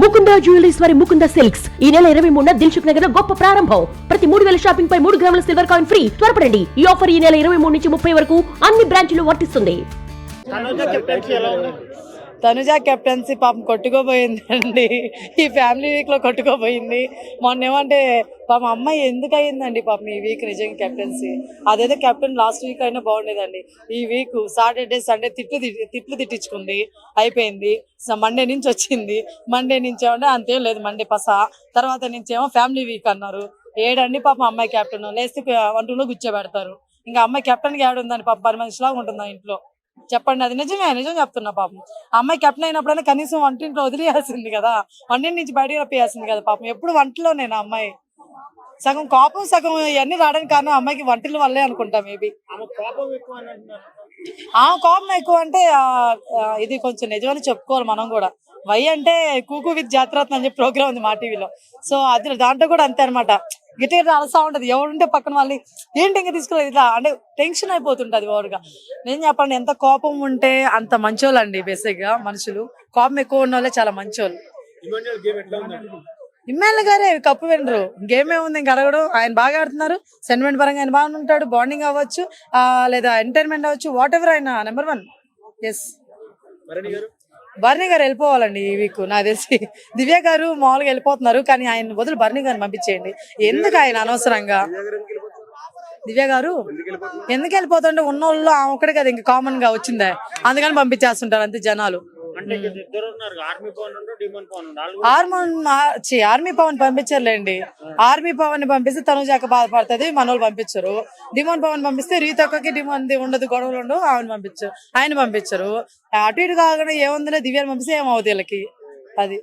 Mukunda jewelleries వారి Mukunda silks. ఈ నెల ఇరవై మూడున దిల్సుఖ్ నగర్లో గొప్ప ప్రారంభం. ప్రతి మూడు వేల షాపింగ్ పై మూడు గ్రాముల సిల్వర్ కాయిన్ ఫ్రీ. త్వరపడండి. ఈ ఆఫర్ ఈ నెల ఇరవై మూడు నుంచి ముప్పై వరకు అన్ని బ్రాంచ్లు వర్తిస్తుంది. తనుజ కెప్టెన్సీ పాపం ఉంది అండి పాపం కొట్టుకోపోయిందండి ఈ ఫ్యామిలీ వీక్లో కొట్టుకోపోయింది మొన్న ఏమంటే పాపం అమ్మాయి ఎందుకు అయ్యిందండి పాపం ఈ వీక్ నిజంగా కెప్టెన్సీ? అదేదో కెప్టెన్ లాస్ట్ వీక్ అయినా బాగుండేదండి. ఈ వీక్ సాటర్డే సండే తిట్లు తిట్లు తిట్టించుకుంది. అయిపోయింది. మండే నుంచి వచ్చింది మండే నుంచి ఏమంటే అంతేం లేదు మండే పస. తర్వాత నుంచి ఏమో ఫ్యామిలీ వీక్ అన్నారు. ఏడండి పాపం అమ్మాయి కెప్టెన్. లేస్తే వంటలో కూర్చోబెడతారు. ఇంకా అమ్మాయి కెప్టెన్కి ఏడుందండి పాప? పది మనిషిలాగా ఉంటుంది ఇంట్లో? చెప్పండి అది నిజమే నిజం చెప్తున్నా పాపం. అమ్మాయి కెప్టెన్ అయినప్పుడైనా కనీసం వంటింట్లో వదిలేయాల్సింది కదా. వంటింటి నుంచి బయటకు రప్పేయాల్సింది కదా పాపం. ఎప్పుడు వంటలోనే నా అమ్మాయి? సగం కోపం సగం ఇవన్నీ రావడానికి కారణం అమ్మాయికి వంటల వల్లే అనుకుంటా మేబీ ఆ కోపం ఎక్కువ అంటే ఇది కొంచెం నిజమని చెప్పుకోవాలి మనం కూడా. వై అంటే కూకు విత్ జాతరత్న అని చెప్పి ప్రోగ్రామ్ ఉంది మా టీవీలో సో అది దాంట్లో కూడా అంతే అనమాట గిట్ట అలసా ఉంటది. ఎవరుంటే పక్కన వాళ్ళు ఏంటి ఇంకా తీసుకోలేదు ఇట్లా? అంటే టెన్షన్ అయిపోతుంటది ఓవర్గా నేను చెప్పండి ఎంత కోపం ఉంటే అంత మంచోళ్ళు అండి బేసిక్గా మనుషులు. కోపం ఎక్కువ ఉన్న వాళ్ళే చాలా మంచోళ్ళు. ఇమ్మాయిల్ గారే కప్పు వినరు. గేమ్ ఏముంది ఇంకా అడగడం ఆయన బాగా ఆడుతున్నారు. సెంటిమెంట్ పరంగా ఆయన బాగా ఉంటాడు. బాండింగ్ అవ్వచ్చు లేదా ఎంటర్టైన్మెంట్ అవ్వచ్చు వాట్ ఎవర్ ఆయన నెంబర్ వన్ ఎస్ బర్నీ గారు వెళ్ళిపోవాలండి ఈ వీక్ నాకు తెలిసి. దివ్య గారు మామూలుగా వెళ్ళిపోతున్నారు కానీ ఆయన బదులు బర్నీ గారిని పంపించేయండి. ఎందుకు ఆయన అనవసరంగా? దివ్య గారు ఎందుకు వెళ్ళిపోతుంటే ఉన్న వాళ్ళు ఆమె కదా ఇంకా కామన్గా వచ్చిందే. అందుకని పంపించేస్తుంటారు అంతే జనాలు. ఆర్మీ ఆర్మీ పవన్ పంపించర్లేండి. ఆర్మీ పవన్ని పంపిస్తే తనుజాక బాధపడుతుంది మనోళ్ళు పంపించరు. డిమోన్ పవన్ పంపిస్తే రీతక్కకి డిమోన్ ది ఉండదు గొడవలు ఉండవు ఆమెను పంపించరు. ఆయన పంపించరు. అటు ఇటు కాకుండా ఏముందిలే దివ్యాన్ని పంపిస్తే ఏమవుతుంది వీళ్ళకి? అది.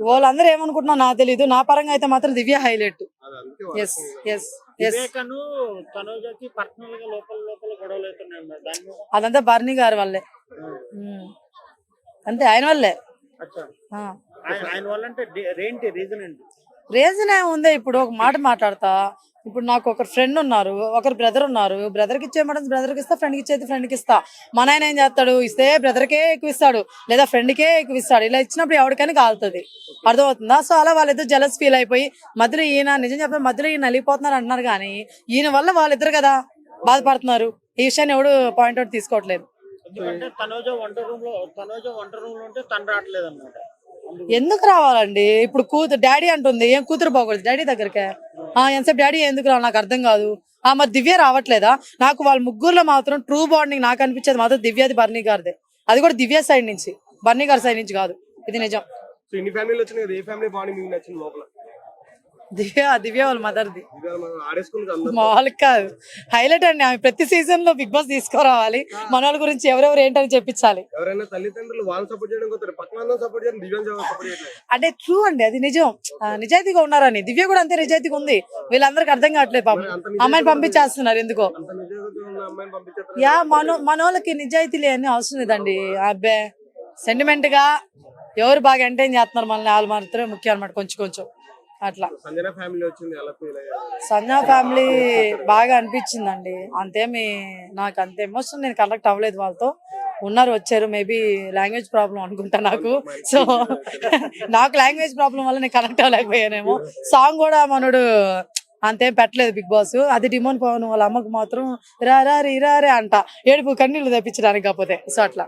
వాళ్ళందరూ ఏమనుకుంటున్నా నాకు తెలీదు. నా పరంగా అయితే మాత్రం దివ్య హైలైట్. ఎస్. ఎస్ అదంతా బర్నీ గారి వల్లే. ఉమ్. అంతే ఆయన వల్లే. అచ్చా. ఆ. ఆయన ఆయన వల్ల అంటే డి- ఏంటి రీజన్ ఏంటి? రీజన్ ఏముంది? ఇప్పుడు ఒక మాట మాట్లాడతా. ఇప్పుడు నాకు ఒక ఫ్రెండ్ ఉన్నారు ఒకరు బ్రదర్ ఉన్నారు. బ్రదర్కి ఇచ్చే మేడం బ్రదర్కి ఇస్తా ఫ్రెండ్కి ఇచ్చేది ఫ్రెండ్కి ఇస్తా. మన ఆయన ఏం చేస్తాడు? ఇస్తే బ్రదర్ కే ఎక్కువ ఇస్తాడు. లేదా ఫ్రెండ్ కే ఎక్కువ ఇస్తాడు. ఇలా ఇచ్చినప్పుడు ఎవరికైనా కాలుతుంది. అర్థమవుతుందా? సో అలా వాళ్ళిద్దరు జలస్ ఫీల్ అయిపోయి మధ్యలో ఈయన నిజం చెప్పే మధ్యలో ఈయన నలిగిపోతున్నారు అంటున్నారు కానీ ఈయన వల్ల వాళ్ళిద్దరు కదా బాధపడుతున్నారు. ఈ విషయాన్ని ఎవడు పాయింట్ అవుట్ తీసుకోవట్లేదు. ఎందుకు రావాలండి? ఇప్పుడు కూతురు డాడీ అంటుంది ఏం కూతురు పోకూడదు డాడీ దగ్గరకే. ఎంతసేపు డాడీ ఎందుకు రా? నాకు అర్థం కాదు. ఆ మరి దివ్య రావట్లేదా? నాకు వాళ్ళ ముగ్గురులో మాత్రం ట్రూ బాండింగ్ నాకు అనిపించేది మాత్రం దివ్యది బర్నీ గారిదే. అది కూడా దివ్య సైడ్ నుంచి. బర్నీ గారి సైడ్ నుంచి కాదు. ఇది నిజం. సో ఇన్ని ఫ్యామిలీలు వచ్చినాయి కదా ఏ ఫ్యామిలీ బాండింగ్ మీకు నచ్చింది లోపల? దివ్య దివ్య వాళ్ళ మదర్ది మామూలుగా కాదు. హైలైట్ అండి ఆమె ప్రతి సీజన్లో బిగ్ బాస్ తీసుకురావాలి. మన వాళ్ళ గురించి ఎవరెవరు ఏంటని చెప్పించాలి. అంటే ట్రూ అండి అది నిజం. నిజాయితీగా ఉన్నారని. దివ్య కూడా అంతే నిజాయితీగా ఉంది. వీళ్ళందరికీ అర్థం కావట్లేదు పాపం. అమ్మాయిని పంపించేస్తున్నారు ఎందుకో. యా మన మనోళ్ళకి నిజాయితీ లేని అవసరం లేదండి. అబ్బే సెంటిమెంట్గా ఎవరు బాగా ఎంటైన్ చేస్తున్నారు మనల్ని? వాళ్ళు మాత్రమే ముఖ్యం అనమాట కొంచెం కొంచెం. అట్లా. సంజన ఫ్యామిలీ వచ్చింది ఎలా ఫీల్ అయ్యారు? సంజన ఫ్యామిలీ బాగా అనిపించిందండి. అంతేమి నాకు అంత ఎమోషన్ నేను కనెక్ట్ అవ్వలేదు వాళ్ళతో. ఉన్నారు వచ్చారు మేబీ లాంగ్వేజ్ ప్రాబ్లం అనుకుంటా నాకు. సో నాకు లాంగ్వేజ్ ప్రాబ్లం వల్ల నేను కనెక్ట్ అవ్వలేకపోయానేమో. సాంగ్ కూడా మనోడు అంతేం పెట్టలేదు బిగ్ బాస్. అది డిమోన్ పవన్ వాళ్ళ అమ్మకు మాత్రం రా రా రీ రా రే అంట. ఏడుపు కన్నీళ్ళు తెప్పించడానికి కాకపోతే. సో అట్లా.